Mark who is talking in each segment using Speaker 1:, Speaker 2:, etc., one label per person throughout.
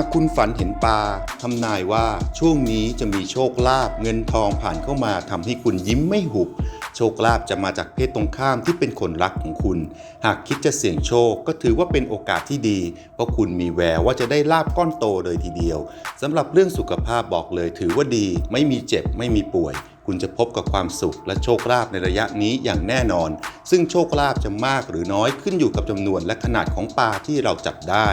Speaker 1: ากคุณฝันเห็นปลาทำนายว่าช่วงนี้จะมีโชคลาภเงินทองผ่านเข้ามาทำให้คุณยิ้มไม่หุบ โชคลาภจะมาจากเพศตรงข้ามที่เป็นคนรักของคุณ หากคิดจะเสี่ยงโชคก็ถือว่าเป็นโอกาสที่ดี เพราะคุณมีแววว่าจะได้ลาบก้อนโตเลยทีเดียวสำหรับเรื่องสุขภาพบอกเลยถือว่าดี ไม่มีเจ็บไม่มีป่วยคุณจะพบกับความสุขและโชคลาภในระยะนี้อย่างแน่นอน ซึ่งโชคลาภจะมากหรือน้อยขึ้นอยู่กับจำนวนและขนาดของปลาที่เราจับได้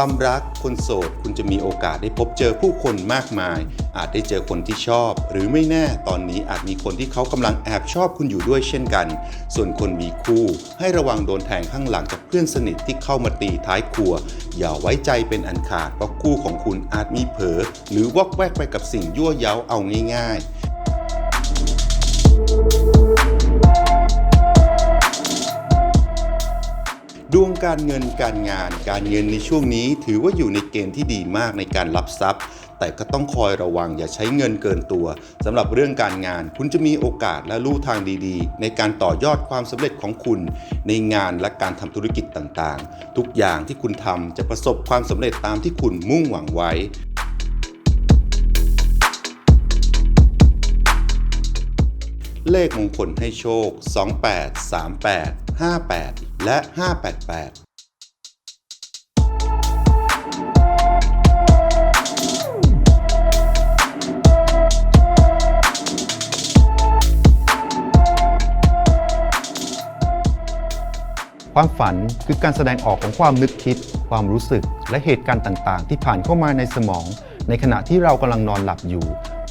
Speaker 1: ความรักคนโสดคุณจะมีโอกาสได้พบเจอผู้คนมากมาย อาจได้เจอคนที่ชอบ หรือไม่แน่ตอนนี้อาจมีคนที่เขากำลังแอบชอบคุณอยู่ด้วยเช่นกัน ส่วนคนมีคู่ ให้ระวังโดนแทงข้างหลังจากเพื่อนสนิทที่เข้ามาตีท้ายครัว อย่าไว้ใจเป็นอันขาดเพราะคู่ของคุณอาจมีเผลอหรือวอกแวกไปกับสิ่งยั่วเย้าเอาง่าย ๆ ดวงการเงินการงาน การเงินในช่วงนี้ถือว่าอยู่ในเกณฑ์ที่ดีมากในการรับทรัพย์ แต่ก็ต้องคอยระวังอย่าใช้เงินเกินตัวสำหรับเรื่องการงาน คุณจะมีโอกาสและลู่ทางดีๆ ในการต่อยอดความสำเร็จของคุณ ในงานและการทำธุรกิจต่างๆ ทุกอย่างที่คุณทำจะประสบความสำเร็จตามที่คุณมุ่งหวังไว้เลขมงคลให้โชค 28 38 58 และ 588ความฝันคือการแสดงออกของความนึกคิด ความรู้สึก และเหตุการณ์ต่าง ๆ ที่ผ่านเข้ามาในสมอง ในขณะที่เรากำลังนอนหลับอยู่